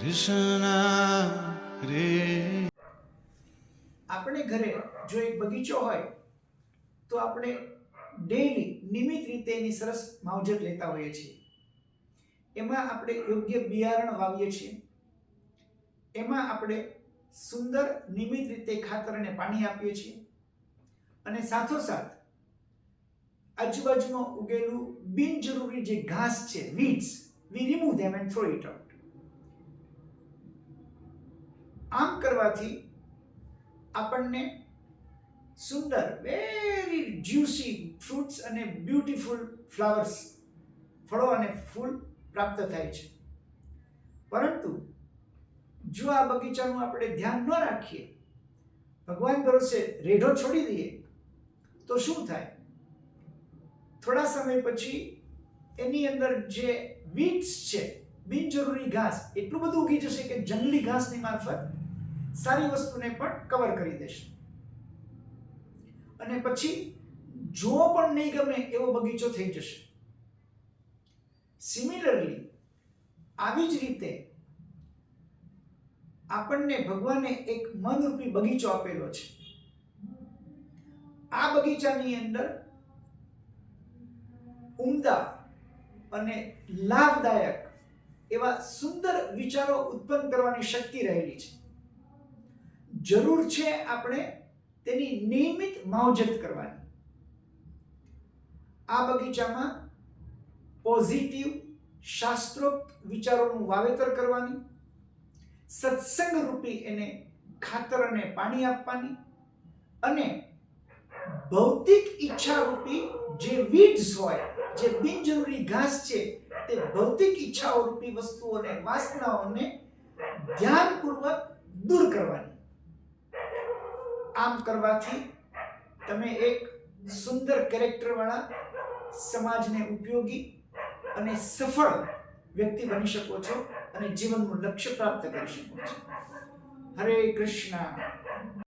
Hare આપણે ઘરે જો એક બગીચો હોય, તો આપણે ડેઈલી નિયમિત રીતે એની સરસ માવજત લેતા હોઈએ છીએ. એમાં આપણે યોગ્ય બિયારણ વાવીએ છીએ. એમાં આપણે સુંદર નિયમિત રીતે ખાતર અને પાણી આપીએ છીએ. અને સાથોસાથ આજુબાજુમાં ઉગેલું બિનજરૂરી જે ઘાસ છે weeds we remove them and throw it out આમ કરવાથી આપણને સુંદર વેરી જ્યુસી ફ્રૂટ્સ અને બ્યુટીફુલ ફ્લાવર્સ ફળો અને ફૂલ પ્રાપ્ત થાય છે. પરંતુ જો આ બગીચાનું આપણે ધ્યાન ન રાખીએ, ભગવાન ભરોસે રેઢો છોડી દઈએ, તો શું થાય? થોડા સમય પછી એની અંદર જે વીટ્સ છે, બિનજરૂરી ઘાસ, એટલું બધું ઉગી જશે કે જંગલી ઘાસની મારફત સારી વસ્તુને પણ કવર કરી દેશે. અને પછી જો પણ નહીં ગમે એવો બગીચો થઈ જશે. સિમિલરલી આવી જ રીતે આપણને ભગવાને એક મનરૂપી બગીચો આપેલો છે. આ બગીચાની અંદર ઉમદા અને લાભદાયક એવા સુંદર વિચારો ઉત્પન્ન કરવાની શક્તિ રહેલી છે. જરૂર છે આપણે તેની નિયમિત માવજત કરવાની. આ બગીચામાં પોઝિટિવ શાસ્ત્રોક્ત વિચારોનું વાવેતર કરવાની સત્સંગ રૂપી એને ખાતર અને પાણી આપવાની અને ભૌતિક ઈચ્છા રૂપી જે વીડ્સ હોય, જે બિનજરૂરી ઘાસ છે, તે ભૌતિક ઈચ્છાઓ રૂપી વસ્તુઓને, વાસનાઓને ધ્યાનપૂર્વક દૂર કરવાની. આમ કરવાથી તમે એક સુંદર કેરેક્ટર વાળા સમાજને ઉપયોગી અને સફળ વ્યક્તિ બની શકો છો અને જીવનનું લક્ષ્ય પ્રાપ્ત કરી શકો છો. હરે કૃષ્ણ.